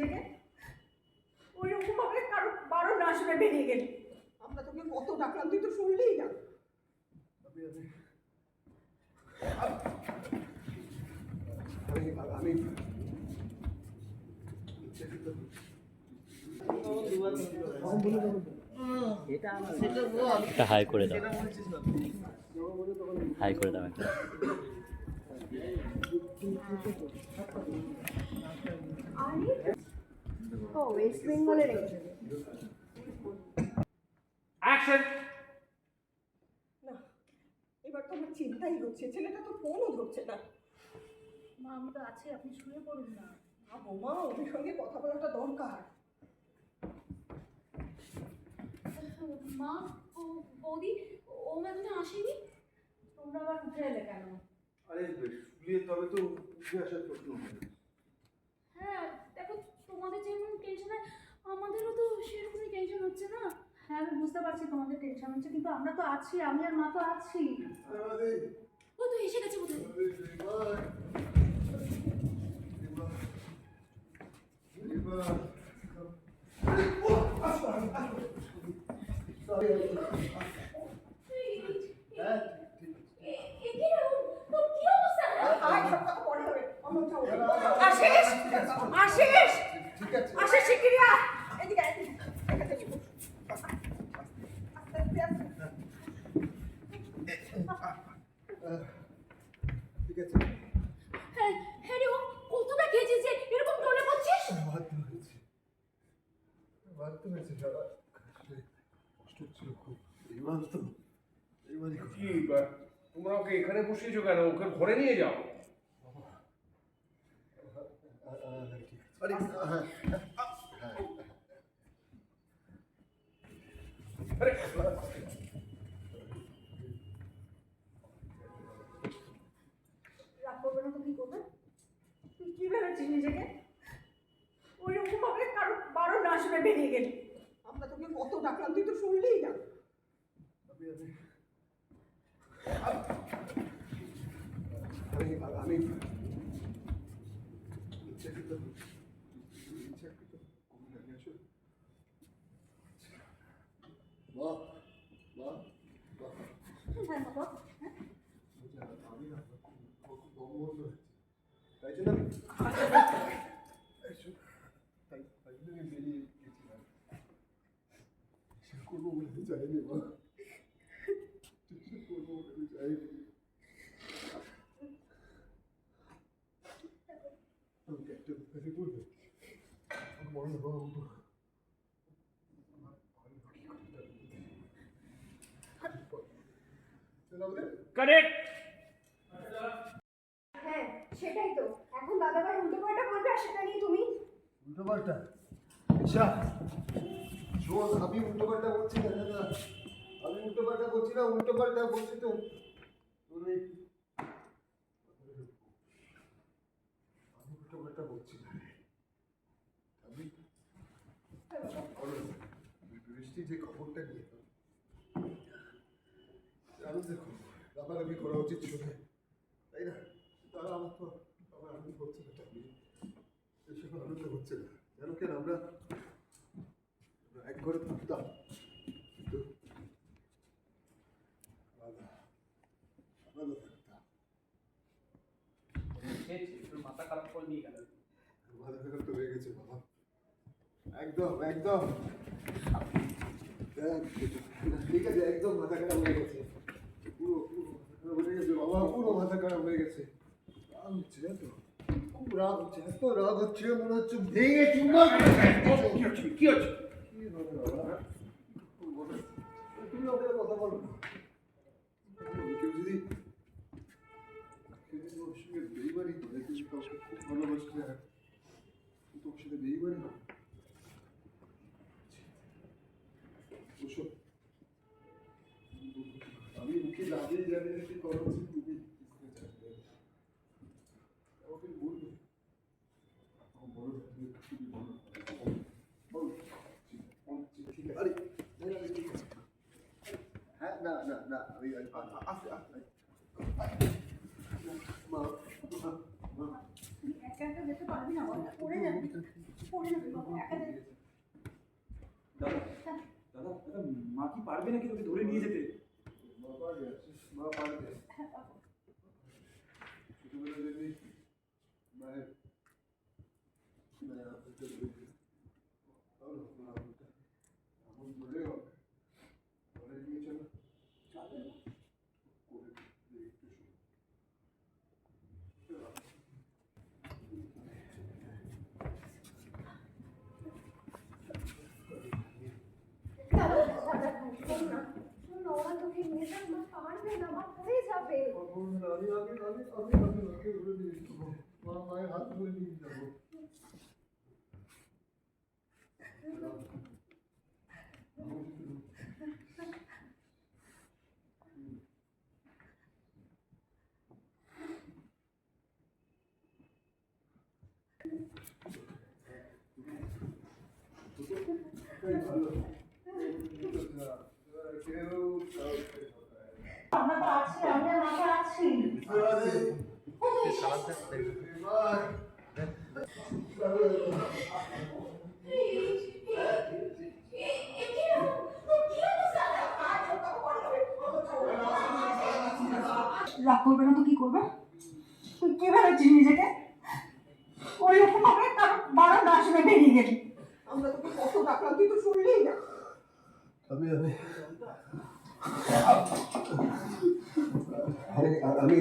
নিজেকে ওই রকম কারও বারো না শুনে বেরিয়ে গেলি। আমরা তোকে কত ডাকলাম তুই তো শুনলেই না। আমি আমি একটা হাই করে দাও। হাই করে দাও একটা। ও ওয়েস্ট বেঙ্গলের অ্যাকশন না এবার তো আমার চিন্তাই হচ্ছে ছেলেটা তো ফোনও ধরছে না। মা আমি তো আছি আপনি শুয়ে পড়ুন না। মা বৌমা ওদের সঙ্গে কথা বলাটা দরকার। মা ও বৌদি ও এতদিন আসেনি? তোমরা আবার উঠে এলে কেন? আরে শুয়ে তবে তো উঠে আসার প্রশ্ন হ্যাঁ। দেখো তোমাদের যেমন টেনশন হয় আমাদেরও তো সেরকমই টেনশন হচ্ছে না হ্যাঁ আমি বুঝতে পারছি তোমাদের টেনশন হচ্ছে কিন্তু আমরা তো আছি আমি আর মা তো আছি ও তো এসে গেছে বোধহয় হ্যাঁ আশিস আশিস ঠিক আছে। এদিকে এদিকে ঠিক আছে। হ্যাঁ হ্যাঁ রে ও কতটা খেয়েছিস যে এরকম টলে পড়ছিস বাধ্য হয়েছে। বাধ্য হয়েছে সারা কষ্ট হচ্ছিল খুব এইবার তো এইবারই কি তোমরা ওকে এখানে বসিয়েছো কেন? ওকে ঘরে নিয়ে যাও। আরে আরে রাগ করবে না তো কি করবে তুই কি ভেবেছিস নিজেকে ওই রকম ভাবে কারও বারো না শুনে বেরিয়ে গেলি আমরা তোকে কত ডাকলাম তুই তো শুনলেই না আমি আমি আমি ইচ্ছাকৃত ইচ্ছাকৃত আমি আসলে বাহ বাহ বাহ হ্যাঁ বাবা হ্যাঁ আমি না খুব খুব বঙ্গবন্ধ হয়েছে তাই জন্য আমি তাই জন্য- তাই তাই জন্য আমি বেরিয়ে গেছিলাম সে করব বলে আমি চাইনি মা সে করব বলে আমি চাইনি আমাকে একটা কথা বলবে আমার মনে হয় বাবা আমার ভালো কি করতে হবে কারেক্ট হ্যাঁ সেটাই তো এখন দাদাভাই উল্টো পাল্টা বলবে আর সেটা নিয়ে তুমি উল্টো পাল্টা ঈশা শোন আমি উল্টো পাল্টা বলছি না দাদা আমি উল্টোপাল্টা বলছি না উল্টো পাল্টা বলছি তো আমি উল্টোপাল্টা বলছি না। আমি বৃষ্টি যে খবরটা নিয়ে আনন্দের খবর রাগারাগি করা উচিত ছিল না। তাই না তারা আমার তো আমার আনন্দ হচ্ছে না চাকরি এসব হচ্ছে না। জানো কেন আমরা এক ঘরে থাকতাম। কিন্তু আলাদা আলাদা থাকতাম। মাথা খারাপ করে নিয়ে গেল। মাথা খারাপ তো হয়ে গেছে বাবা। একদম একদম। ঠিক আছে একদম মাথা খারাপ হয়ে গেছে। পুরো পুরো মাথা খারাপ হয়ে গেছে বাবা পুরো মাথা খারাপ হয়ে গেছে। তো রাগ হচ্ছে এত রাগ হচ্ছে মনে হচ্ছে ভেঙে চুমা কি হচ্ছে? কি হচ্ছে তুমি ওদের কথা বলো। কেউ যদি কেউ যদি ওর সঙ্গে বেইমানি করে তুমি কাউকে খুব ভালোবাসলে আর কিন্তু ওর সাথে বেইমানি না ওসব আমি মুখে লাগিয়ে জানি না কি করা উচিত তুমি আমাকে বলবে আমার বলো তুমি তুমি বলো বলো ঠিক আছে আরে না, না, ঠিক আছে হ্যাঁ না না না আমি আসতে আসতে মা মা মা একা একা যেতে পারবি না বল পড়ে যাবি পড়ে যাবে। বাবা একা যেতে দাদা দাদা দাদা মা কি পারবে নাকি তোকে ধরে নিয়ে যেতে? মা পারবে মা পারবে। ছোটবেলা যদি মায়ের মায়ের হাতে ধরে তাহলে মা বলতে, এমন ধরেও ঘরে গিয়ে চলো করে দিয়ে একটু শোনো। দাদা দাদা শোন না শোন না ওরা তোকে নিয়ে যাবে মা পারবে না মা পড়ে যাবে আমি আমি আমি আমি আমি আমি ওকে ধরে নিয়ে যাব মা মায়ের হাত ধরে নিয়ে যাব এই ভালো কেউ কাউকে আমরা তো আছি আমি আর মা তো আছি রাগ করবে না তো কি করবে? তুই কি ভেবেছিস নিজেকে? ওই রকম ভাবে তার বারো না শুনে বেরিয়ে গেলি। আমরা তোকে কত ডাকলাম তুই তো শুনলি না। আমি আমি আমি আমি